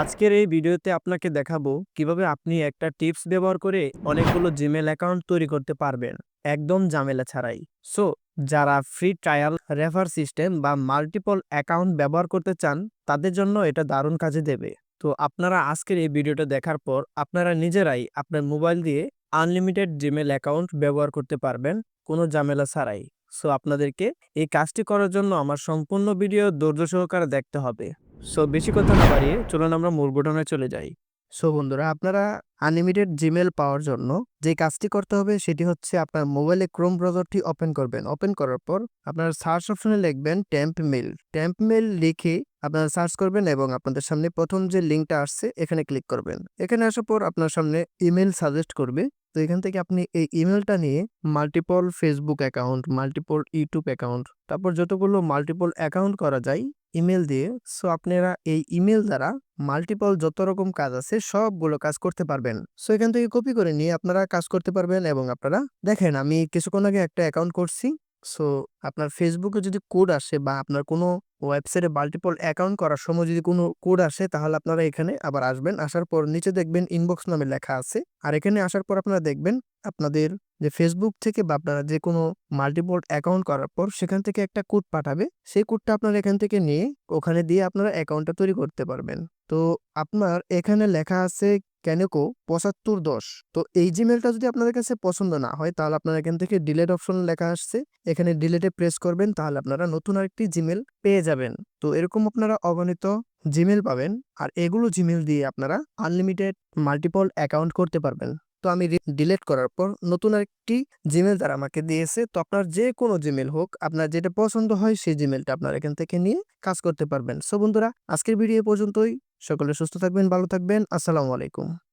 আজকের এই ভিডিওতে আপনাকে দেখাবো কীভাবে আপনি একটা টিপস ব্যবহার করে অনেকগুলো জিমেল অ্যাকাউন্ট তৈরি করতে পারবেন, একদম ঝামেলা ছাড়াই। সো, যারা ফ্রি ট্রায়াল, রেফার সিস্টেম বা মাল্টিপল অ্যাকাউন্ট ব্যবহার করতে চান, তাদের জন্য এটা দারুণ কাজে দেবে। তো আপনারা আজকের এই ভিডিওটা দেখার পর আপনারা নিজেরাই আপনার মোবাইল দিয়ে আনলিমিটেড জিমেল অ্যাকাউন্ট ব্যবহার করতে পারবেন, কোনো ঝামেলা ছাড়াই। সো আপনাদেরকে এই কাজটি করার জন্য আমার সম্পূর্ণ ভিডিও ধৈর্য সহকারে দেখতে হবে। সো বেশি কথা না বাড়িয়ে চলুন আমরা মূল ঘটনায় চলে যাই। সো বন্ধুরা, আপনারা আনলিমিটেড জিমেল পাওয়ার জন্য যে কাজটি করতে হবে সেটি হচ্ছে আপনার মোবাইলে ক্রোম ব্রাউজারটি ওপেন করবেন। ওপেন করার পর আপনার সার্চ অপশনে লিখবেন ট্যাম্প মেল ট্যাম্প মেল লিখে আপনারা সার্চ করবেন এবং আপনাদের সামনে প্রথম যে লিঙ্কটা আসছে, এখানে ক্লিক করবেন। এখানে আসার পর আপনার সামনে ইমেল সাজেস্ট করবে। তো এখান থেকে আপনি এই ইমেলটা নিয়ে multiple Facebook account multiple YouTube account তারপর যতগুলো মাল্টিপল অ্যাকাউন্ট করা যায় ইমেল দিয়ে। সো, আপনারা এই ইমেল দ্বারা মাল্টিপল যত রকম কাজ আছে, সবগুলো কাজ করতে পারবেন। সো, এখান থেকে কপি করে নিয়ে আপনারা কাজ করতে পারবেন এবং আপনারা দেখেন, আমি কিছুক্ষণ আগে একটা অ্যাকাউন্ট করছি। সো, আপনার ফেসবুকে যদি কোড আসে বা আপনার কোনো ওয়েবসাইটে মাল্টিপল অ্যাকাউন্ট করার সময় যদি কোনো কোড আসে, তাহলে আপনারা এখানে আবার আসবেন। আসার পর নিচে দেখবেন ইনবক্স নামে লেখা আছে। আর এখানে আসার পর আপনারা দেখবেন আপনাদের যে ফেসবুক থেকে বা আপনারা যে কোনো মাল্টিপল অ্যাকাউন্ট করার পর সেখান থেকে একটা কোড পাঠাবে। সেই কোডটা আপনারা এখান থেকে নিয়ে ওখানে দিয়ে আপনারা অ্যাকাউন্টটা তৈরি করতে পারবেন। তো আপনার এখানে লেখা আছে ক্যানেকো পঁচাত্তর দশ। তো এই জিমেলটা যদি আপনাদের কাছে পছন্দ না হয় তাহলে আপনারা এখান থেকে ডিলেট অপশন লেখা আসছে। এখানে ডিলেটে প্রেস করবেন তাহলে আপনারা নতুন আরেকটি জিমেল পেয়ে যাবেন। তো এরকম আপনারা অগণিত জিমেল পাবেন। আর এগুলো জিমেল দিয়ে আপনারা আনলিমিটেড মাল্টিপল অ্যাকাউন্ট করতে পারবেন। তো আমি ডিলেট করার পর নতুন আরেকটি জিমেল তারা আমাকে দিয়েছে। তো আপনার যে কোনো জিমেল হোক, আপনার যেটা পছন্দ হয় সেই জিমেলটা আপনার এখান থেকে নিয়ে কাজ করতে পারবেন। সো বন্ধুরা, আজকের ভিডিও পর্যন্তই। সকলে সুস্থ থাকবেন, ভালো থাকবেন। আসসালামু আলাইকুম।